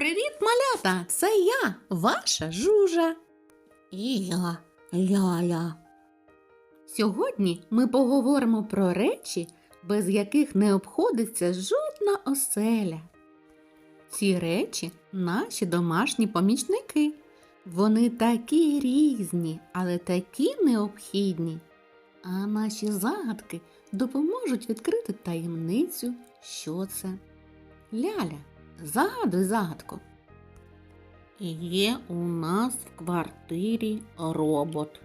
Привіт, малята! Це я, ваша жужа. І я, Ляля. Сьогодні ми поговоримо про речі, без яких не обходиться жодна оселя. Ці речі наші домашні помічники. Вони такі різні, але такі необхідні. А наші загадки допоможуть відкрити таємницю, що це. Ляля, загадуй загадку. Є у нас в квартирі робот.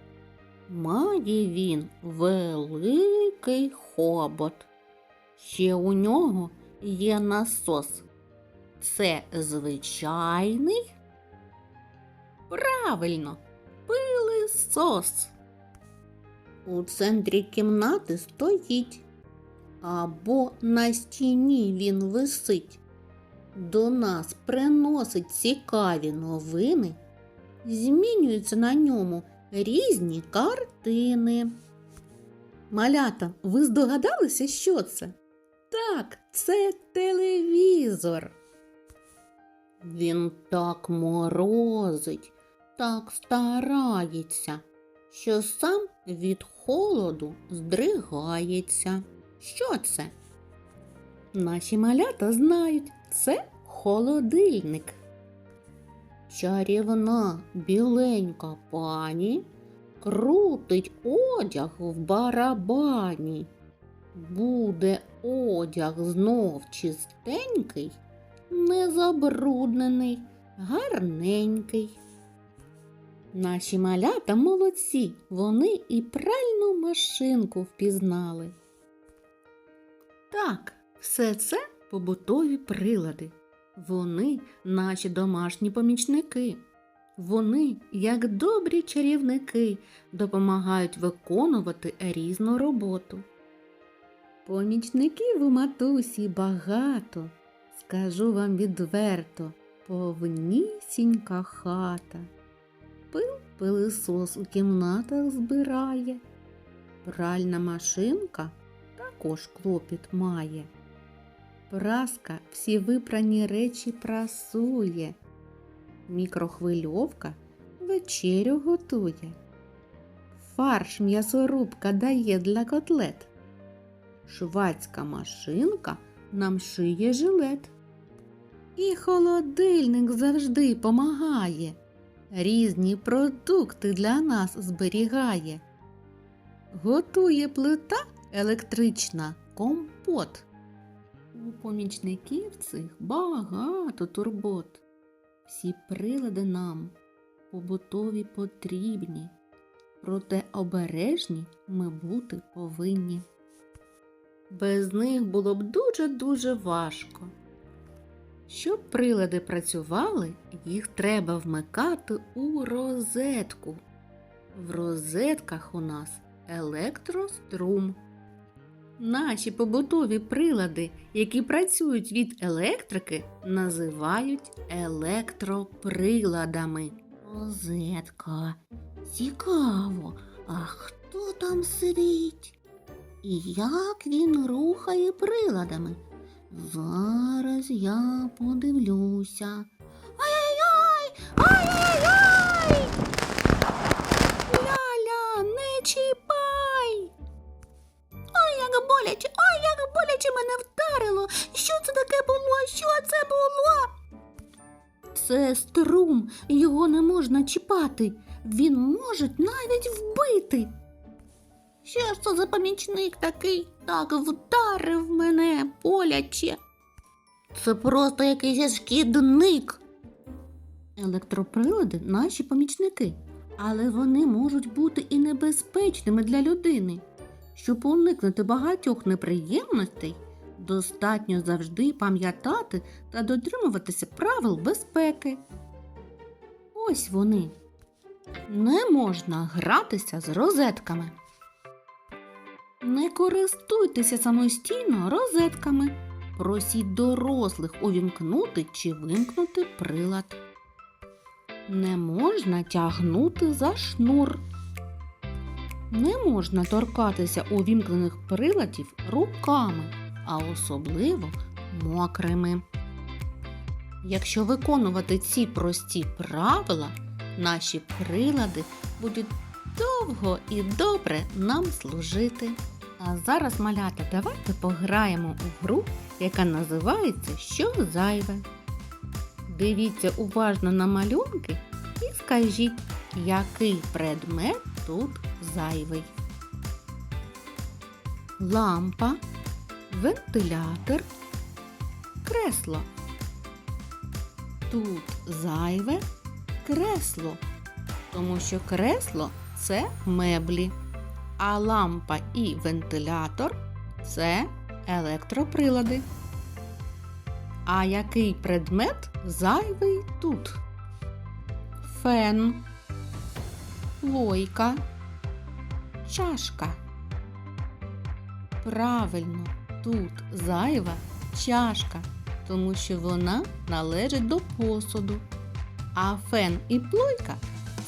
Має він великий хобот. Ще у нього є насос. Це звичайний? Правильно, пилисос. У центрі кімнати стоїть, або на стіні він висить. До нас приносить цікаві новини, змінюються на ньому різні картини. Малята, ви здогадалися, що це? Так, це телевізор. Він так морозить, так старається, що сам від холоду здригається. Що це? Наші малята знають, це холодильник. Чарівна біленька пані крутить одяг в барабані. Буде одяг знов чистенький, незабруднений, гарненький. Наші малята молодці, вони і пральну машинку впізнали. Так, все це побутові прилади. Вони наші домашні помічники. Вони, як добрі чарівники, допомагають виконувати різну роботу. Помічників у матусі багато, скажу вам відверто, повнісінька хата. Пил пилисос у кімнатах збирає, пральна машинка також клопіт має. Праска всі випрані речі прасує. Мікрохвильовка вечерю готує. Фарш м'ясорубка дає для котлет. Швацька машинка нам шиє жилет. І холодильник завжди помагає. Різні продукти для нас зберігає. Готує плита електрична компот. У помічників цих багато турбот. Всі прилади нам побутові потрібні, проте обережні ми бути повинні. Без них було б дуже-дуже важко. Щоб прилади працювали, їх треба вмикати у розетку. В розетках у нас електрострум. Наші побутові прилади, які працюють від електрики, називають електроприладами. Розетка. Цікаво, а хто там сидить? І як він рухає приладами? Зараз я подивлюся. Це струм, його не можна чіпати. Він може навіть вбити. Що ж це за помічник такий? Так вдарив мене боляче. Це просто якийсь шкідник. Електроприлади наші помічники, але вони можуть бути і небезпечними для людини. Щоб уникнути багатьох неприємностей, достатньо завжди пам'ятати та дотримуватися правил безпеки. Ось вони. Не можна гратися з розетками. Не користуйтеся самостійно розетками. Просіть дорослих увімкнути чи вимкнути прилад. Не можна тягнути за шнур. Не можна торкатися увімкнених приладів руками, а особливо мокрими. Якщо виконувати ці прості правила, наші прилади будуть довго і добре нам служити. А зараз, малята, давайте пограємо у гру, яка називається Що зайве. Дивіться уважно на малюнки і скажіть, який предмет тут зайвий. Лампа, вентилятор, кресло. Тут зайве кресло, тому що кресло це меблі, а лампа і вентилятор це електроприлади. А який предмет зайвий тут? Фен, лойка, чашка. Правильно, тут зайва чашка, тому що вона належить до посуду. А фен і плойка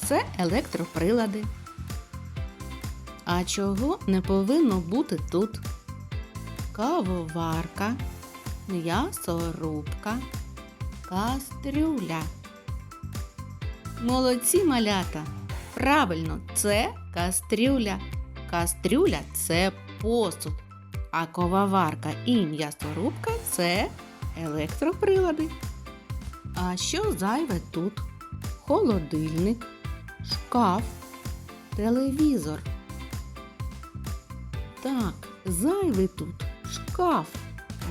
це електроприлади. А чого не повинно бути тут? Кавоварка, м'ясорубка, кастрюля. Молодці малята! Правильно, це кастрюля. Кастрюля це посуд, а коваварка і м'ясорубка це електроприлади. А що зайве тут? Холодильник, шкаф, телевізор. Так, зайвий тут шкаф,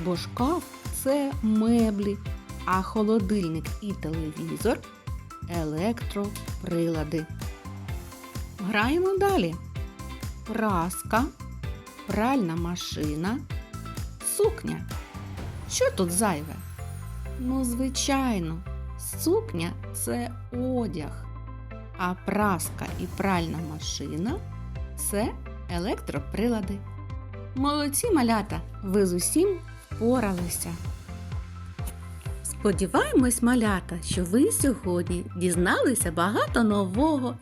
бо шкаф це меблі, а холодильник і телевізор електроприлади. Граємо далі. Праска, пральна машина, сукня. Що тут зайве? Ну, звичайно, сукня це одяг, а праска і пральна машина це електроприлади. Молодці малята, ви з усім впоралися. Сподіваємось, малята, що ви сьогодні дізналися багато нового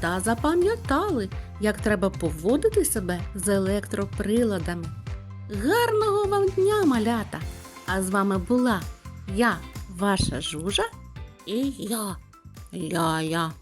та запам'ятали, як треба поводити себе з електроприладами. Гарного вам дня, малята! А з вами була я, ваша жужа і я, Ляя.